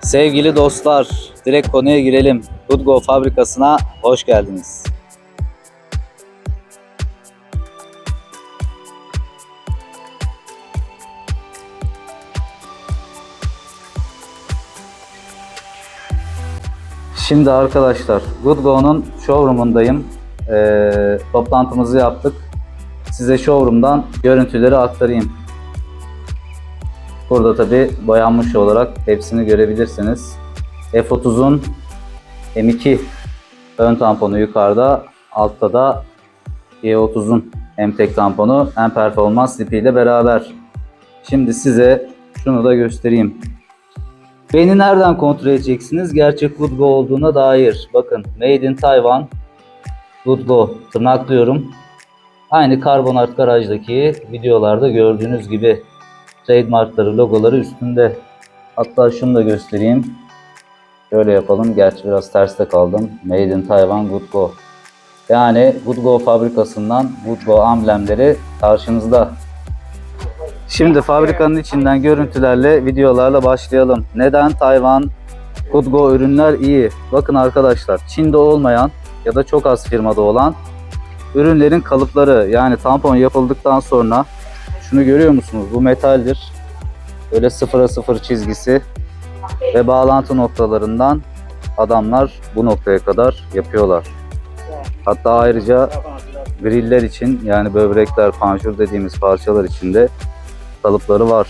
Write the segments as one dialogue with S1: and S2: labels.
S1: Sevgili dostlar, direkt konuya girelim. Goodgo fabrikasına hoş geldiniz. Şimdi arkadaşlar, Goodgo'nun showroom'undayım. Ee, toplantımızı yaptık. Size showroom'dan görüntüleri aktarayım. Burada tabi boyanmış olarak hepsini görebilirsiniz. F30'un M2 ön tamponu yukarıda, altta da E30'un M-Tek tamponu en performans tipiyle beraber. Şimdi size şunu da göstereyim. Beni nereden kontrol edeceksiniz? Gerçek Goodgo olduğuna dair. Bakın Made in Taiwan Goodgo tırnaklıyorum. Aynı karbonat garajdaki videolarda gördüğünüz gibi trademarkları, logoları üstünde. Hatta şunu da göstereyim. Şöyle yapalım. Gerçi biraz terste kaldım. Made in Taiwan Goodgo. Yani Goodgo fabrikasından Goodgo amblemleri karşınızda. Şimdi fabrikanın içinden görüntülerle, videolarla başlayalım. Neden Tayvan Goodgo ürünler iyi? Bakın arkadaşlar, Çin'de olmayan ya da çok az firmada olan ürünlerin kalıpları yani tampon yapıldıktan sonra şunu görüyor musunuz? Bu metaldir. Böyle sıfıra sıfır çizgisi ve bağlantı noktalarından adamlar bu noktaya kadar yapıyorlar. Hatta ayrıca griller için yani böbrekler, panjur dediğimiz parçalar için de kalıpları var.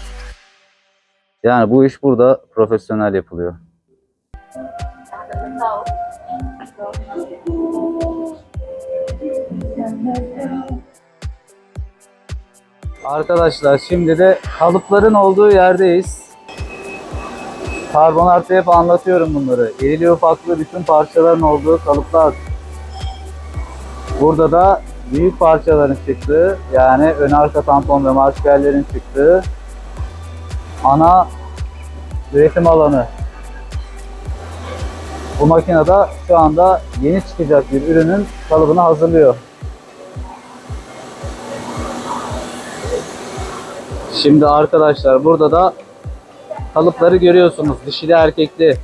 S1: Yani bu iş burada profesyonel yapılıyor. Arkadaşlar şimdi de kalıpların olduğu yerdeyiz. Karbonatı hep anlatıyorum bunları. İrili ufaklı bütün parçaların olduğu kalıplar. Burada da büyük parçaların çıktığı yani ön arka tampon ve marşkellerin çıktığı ana üretim alanı. Bu makinede şu anda yeni çıkacak bir ürünün kalıbını hazırlıyor. Şimdi arkadaşlar burada da kalıpları görüyorsunuz. Dişili erkekli.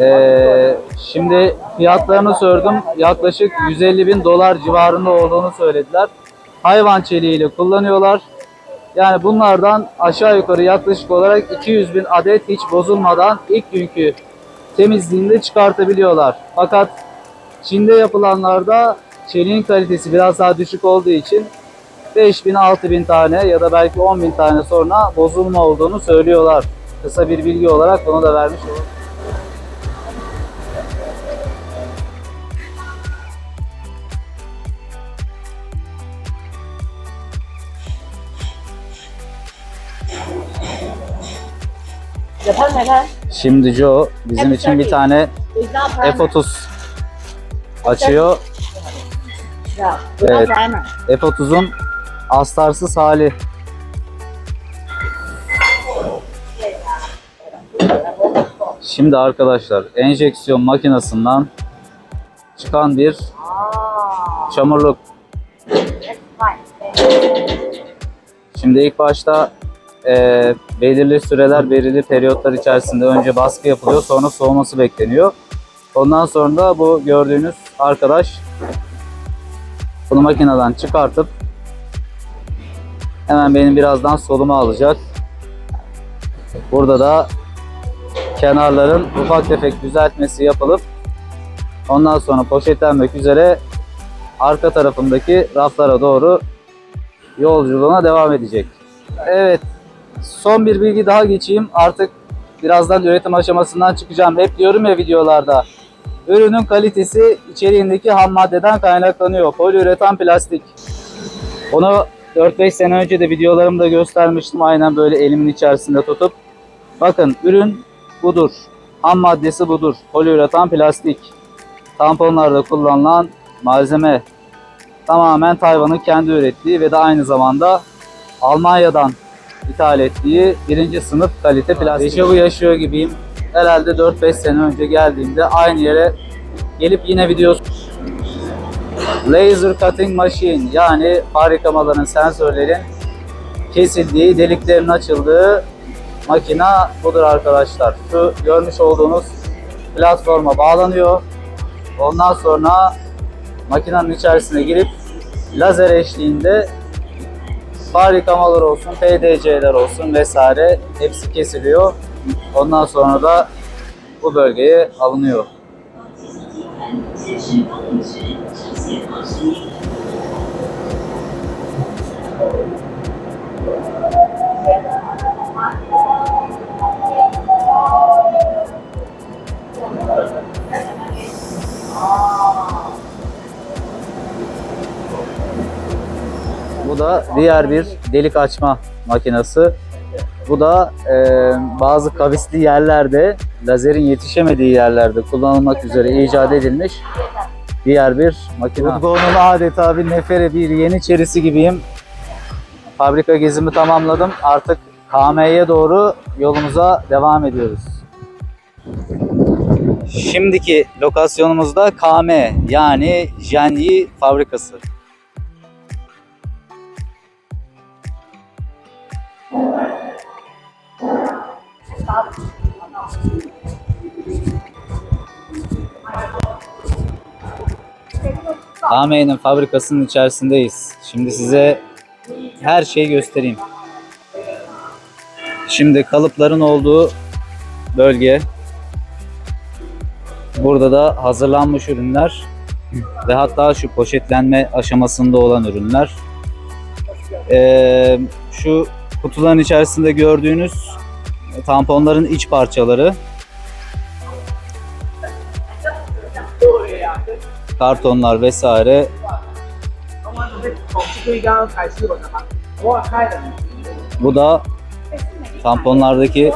S1: Ee, şimdi fiyatlarını sordum. Yaklaşık 150 bin dolar civarında olduğunu söylediler. Hayvan çeliğiyle kullanıyorlar. Yani bunlardan aşağı yukarı yaklaşık olarak 200 bin adet hiç bozulmadan ilk günkü temizliğinde çıkartabiliyorlar. Fakat Çin'de yapılanlarda çeliğin kalitesi biraz daha düşük olduğu için 5000 6000 tane ya da belki 10 bin tane sonra bozulma olduğunu söylüyorlar. Kısa bir bilgi olarak bunu da vermiş olalım. Şimdi Joe bizim için bir tane F30 açıyor. Evet. F30'un astarsız hali. Şimdi arkadaşlar enjeksiyon makinesinden çıkan bir çamurluk. Şimdi ilk başta e, belirli süreler, belirli periyotlar içerisinde önce baskı yapılıyor, sonra soğuması bekleniyor. Ondan sonra da bu gördüğünüz arkadaş bunu makineden çıkartıp hemen benim birazdan solumu alacak. Burada da kenarların ufak tefek düzeltmesi yapılıp ondan sonra poşetlenmek üzere arka tarafındaki raflara doğru yolculuğuna devam edecek. Evet. Son bir bilgi daha geçeyim. Artık birazdan üretim aşamasından çıkacağım. Hep diyorum ya videolarda. Ürünün kalitesi içeriğindeki ham maddeden kaynaklanıyor. Poliüretan plastik. Onu 4-5 sene önce de videolarımda göstermiştim. Aynen böyle elimin içerisinde tutup. Bakın ürün budur. Ham maddesi budur. Poliüretan plastik. Tamponlarda kullanılan malzeme tamamen Tayvan'ın kendi ürettiği ve de aynı zamanda Almanya'dan ithal ettiği birinci sınıf kalite plastik. Dejavu yaşıyor gibiyim. Herhalde 4-5 sene önce geldiğimde aynı yere gelip yine video Laser Cutting Machine yani far yıkamaların sensörlerin kesildiği, deliklerin açıldığı makina budur arkadaşlar. Şu görmüş olduğunuz platforma bağlanıyor. Ondan sonra makinenin içerisine girip lazer eşliğinde farikamalar olsun, PDC'ler olsun vesaire hepsi kesiliyor. Ondan sonra da bu bölgeye alınıyor. Bu da diğer bir delik açma makinesi. Bu da e, bazı kavisli yerlerde, lazerin yetişemediği yerlerde kullanılmak üzere icat edilmiş diğer bir makine. Udgo'nun adeta bir nefere, bir yeniçerisi gibiyim. Fabrika gezimi tamamladım. Artık KM'ye doğru yolumuza devam ediyoruz. Şimdiki lokasyonumuzda KM yani Jenyi fabrikası. KM'nin fabrikasının içerisindeyiz. Şimdi size her şeyi göstereyim. Şimdi kalıpların olduğu bölge. Burada da hazırlanmış ürünler ve hatta şu poşetlenme aşamasında olan ürünler. Ee, şu kutuların içerisinde gördüğünüz tamponların iç parçaları. kartonlar vesaire. Bu da tamponlardaki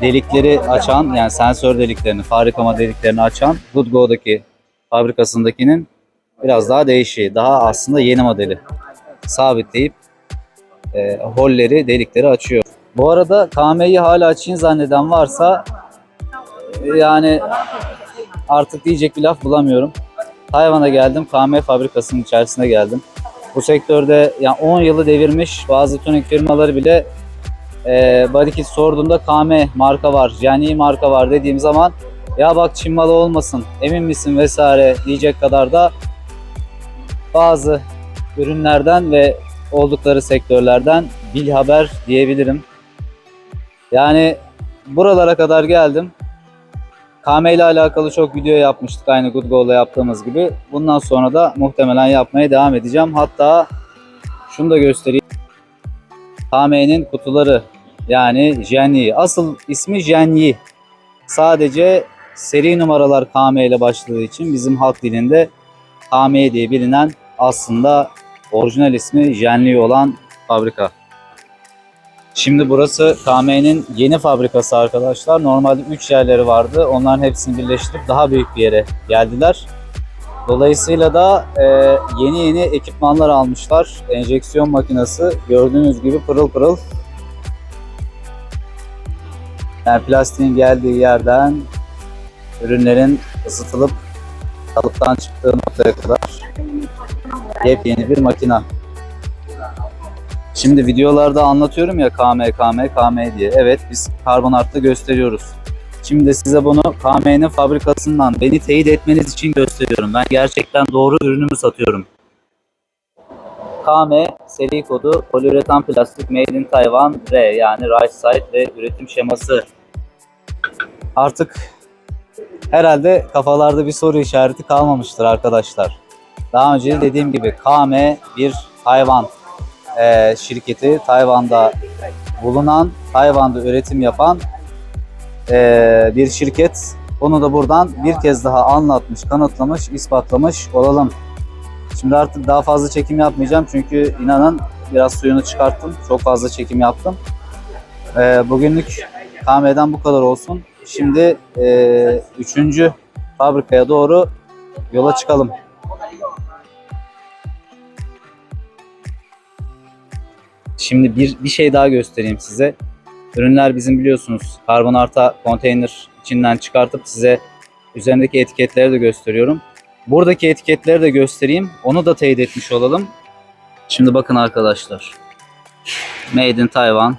S1: delikleri açan yani sensör deliklerini, fabrikama deliklerini açan Goodgo'daki fabrikasındakinin biraz daha değişiği. Daha aslında yeni modeli. Sabitleyip e, holleri, delikleri açıyor. Bu arada KM'yi hala Çin zanneden varsa yani artık diyecek bir laf bulamıyorum. Tayvan'a geldim. KM fabrikasının içerisine geldim. Bu sektörde yani 10 yılı devirmiş bazı tuning firmaları bile e, body sorduğunda KM marka var, Jenny marka var dediğim zaman ya bak Çin malı olmasın, emin misin vesaire diyecek kadar da bazı ürünlerden ve oldukları sektörlerden bil haber diyebilirim. Yani buralara kadar geldim. KM ile alakalı çok video yapmıştık aynı Good Go'la yaptığımız gibi. Bundan sonra da muhtemelen yapmaya devam edeceğim. Hatta şunu da göstereyim. KM'nin kutuları yani Jenny. Asıl ismi Jenny. Sadece seri numaralar KM ile başladığı için bizim halk dilinde KM diye bilinen aslında orijinal ismi Jenly olan fabrika. Şimdi burası KM'nin yeni fabrikası arkadaşlar. Normalde 3 yerleri vardı. Onların hepsini birleştirip daha büyük bir yere geldiler. Dolayısıyla da e, yeni yeni ekipmanlar almışlar. Enjeksiyon makinesi gördüğünüz gibi pırıl pırıl. Yani plastiğin geldiği yerden ürünlerin ısıtılıp kalıptan çıktığı noktaya kadar yepyeni bir makina. Şimdi videolarda anlatıyorum ya KM, KM, KM diye. Evet biz karbonartta gösteriyoruz. Şimdi size bunu KM'nin fabrikasından beni teyit etmeniz için gösteriyorum. Ben gerçekten doğru ürünümü satıyorum. KM seri kodu poliüretan plastik made in Taiwan R yani right side ve üretim şeması. Artık herhalde kafalarda bir soru işareti kalmamıştır arkadaşlar. Daha önce de dediğim gibi KM bir Tayvan e, şirketi Tayvan'da bulunan, Tayvan'da üretim yapan e, bir şirket. Onu da buradan bir kez daha anlatmış, kanıtlamış, ispatlamış olalım. Şimdi artık daha fazla çekim yapmayacağım çünkü inanın biraz suyunu çıkarttım. Çok fazla çekim yaptım. E, bugünlük KM'den bu kadar olsun. Şimdi e, üçüncü fabrikaya doğru yola çıkalım. Şimdi bir, bir şey daha göstereyim size. Ürünler bizim biliyorsunuz karbonarta konteyner içinden çıkartıp size üzerindeki etiketleri de gösteriyorum. Buradaki etiketleri de göstereyim. Onu da teyit etmiş olalım. Şimdi bakın arkadaşlar. Made in Taiwan.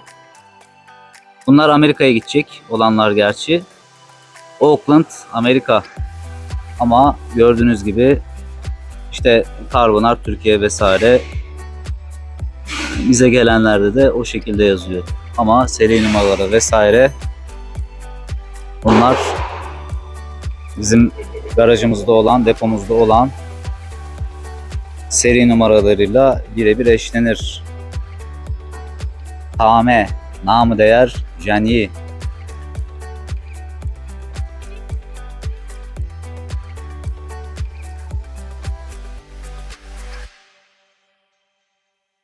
S1: Bunlar Amerika'ya gidecek olanlar gerçi. Oakland, Amerika. Ama gördüğünüz gibi işte Karbonar Türkiye vesaire bize gelenlerde de o şekilde yazıyor. Ama seri numaraları vesaire bunlar bizim garajımızda olan, depomuzda olan seri numaralarıyla birebir eşlenir. Tame, namı değer Jani.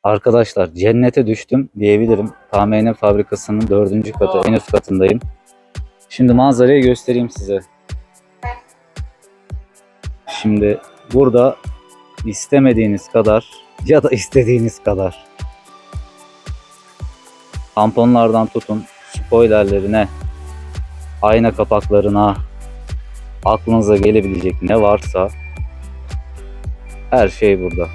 S1: Arkadaşlar cennete düştüm diyebilirim. KM'nin fabrikasının dördüncü katı, en üst katındayım. Şimdi manzarayı göstereyim size. Şimdi burada istemediğiniz kadar ya da istediğiniz kadar tamponlardan tutun spoilerlerine, ayna kapaklarına, aklınıza gelebilecek ne varsa her şey burada.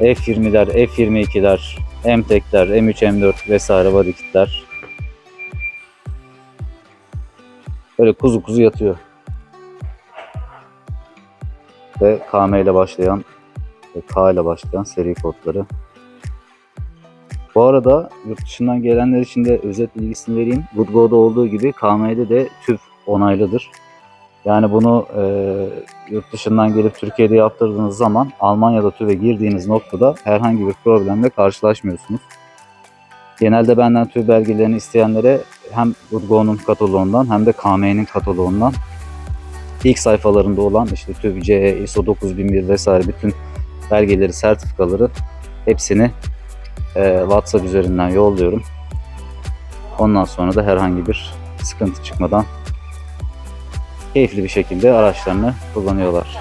S1: F20'ler, F22'ler, M-Tek'ler, M3, M4 vesaire body kitler. Böyle kuzu kuzu yatıyor. Ve KM ile başlayan ve K ile başlayan seri kodları. Bu arada yurt dışından gelenler için de özet bilgisini vereyim. Goodgo'da olduğu gibi KM'de de TÜV onaylıdır. Yani bunu e, yurt dışından gelip Türkiye'de yaptırdığınız zaman Almanya'da TÜV'e girdiğiniz noktada herhangi bir problemle karşılaşmıyorsunuz. Genelde benden TÜV belgelerini isteyenlere hem Goodgo'nun kataloğundan hem de KM'nin kataloğundan ilk sayfalarında olan işte TÜV, CE, ISO 9001 vesaire bütün belgeleri, sertifikaları hepsini e, WhatsApp üzerinden yolluyorum. Ondan sonra da herhangi bir sıkıntı çıkmadan keyifli bir şekilde araçlarını kullanıyorlar.